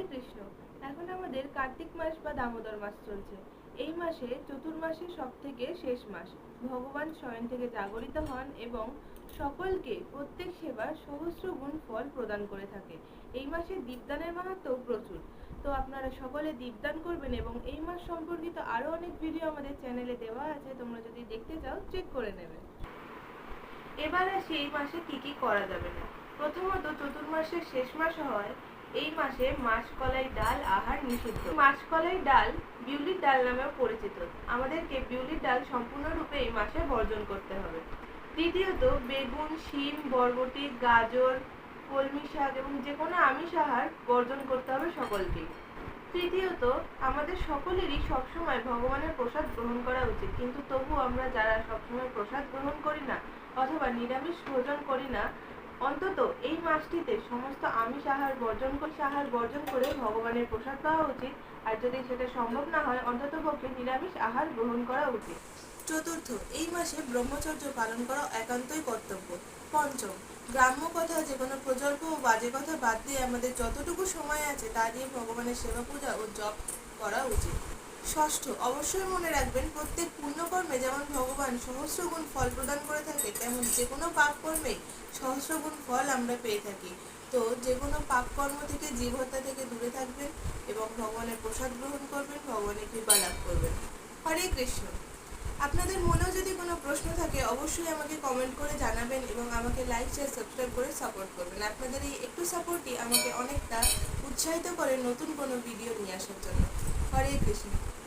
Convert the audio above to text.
হরে কৃষ্ণ। এখন আমাদের কার্তিক মাস বা দামোদর মাস চলছে। এই মাসে চতুর্মাসের সব থেকে শেষ মাস। ভগবান স্বয়ং থেকে জাগরিত হন এবং সকলকে প্রত্যেক সেবার সহস্র গুণ ফল প্রদান করে থাকে। এই মাসে দীপদানের মাহাত্ম্য প্রচুর। তো আপনারা সকলে দীপদান করবেন এবং এই মাস সম্পর্কিত আরও অনেক ভিডিও আমাদের চ্যানেলে দেওয়া আছে, তোমরা যদি দেখতে চাও চেক করে নেবে। এবার আসি এই মাসে কি কি করা যাবে না। প্রথমত চতুর্মাসের শেষ মাস হওয়ায় এই মাসে মাসকলাই ডাল আহার নিষিদ্ধ। মাসকলাই ডাল বিউলির ডাল নামেও পরিচিত। আমাদেরকে বিউলির ডাল সম্পূর্ণরূপে এই মাসে বর্জন করতে হবে। তৃতীয়ত, বেগুন, শিম, বরবটি, গাজর, কলমি শাক এবং যে কোনো আমিষ আহার বর্জন করতে হবে সকলকেই। তৃতীয়ত, আমাদের সকলেরই সবসময় ভগবানের প্রসাদ গ্রহণ করা উচিত। কিন্তু তবু আমরা যারা সবসময় প্রসাদ গ্রহণ করি না অথবা নিরামিষ ভোজন করি না অন্তত এই মাসটিতে সমস্ত আমিষ আহার বর্জন করে আহার বর্জন করে ভগবানের প্রসাদ পাওয়া উচিত। আর যদি সেটা সম্ভব না হয়, অন্তত পক্ষে নিরামিষ আহার গ্রহণ করা উচিত। চতুর্থ, এই মাসে ব্রহ্মচর্য পালন করা একান্তই কর্তব্য। পঞ্চম, গ্রাম্য কথা যে কোনো প্রজল্প ও বাজে কথা বাদ দিয়ে আমাদের যতটুকু সময় আছে, তা দিয়ে ভগবানের সেবা পূজা ও জপ করা উচিত। ষষ্ঠ, অবশ্যই মনে রাখবেন প্রত্যেক পুণ্যকর্মে যেমন ভগবান সহস্র গুণ ফল প্রদান করে থাকে, তেমন যে কোনো পাপ কর্মেই সহস্র গুণ ফল আমরা পেয়ে থাকি। তো যে কোনো পাপ কর্ম থেকে জীব হত্যা থেকে দূরে থাকবেন এবং ভগবানের প্রসাদ গ্রহণ করবেন, ভগবানের কৃপা লাভ করবেন। হরে কৃষ্ণ। আপনাদের মনেও যদি কোনো প্রশ্ন থাকে, অবশ্যই আমাকে কমেন্ট করে জানাবেন এবং আমাকে লাইক শেয়ার সাবস্ক্রাইব করে সাপোর্ট করবেন। আপনাদের এই একটু সাপোর্টই আমাকে অনেকটা উৎসাহিত করে নতুন কোনো ভিডিও নিয়ে আসার জন্য। হরে কৃষ্ণ।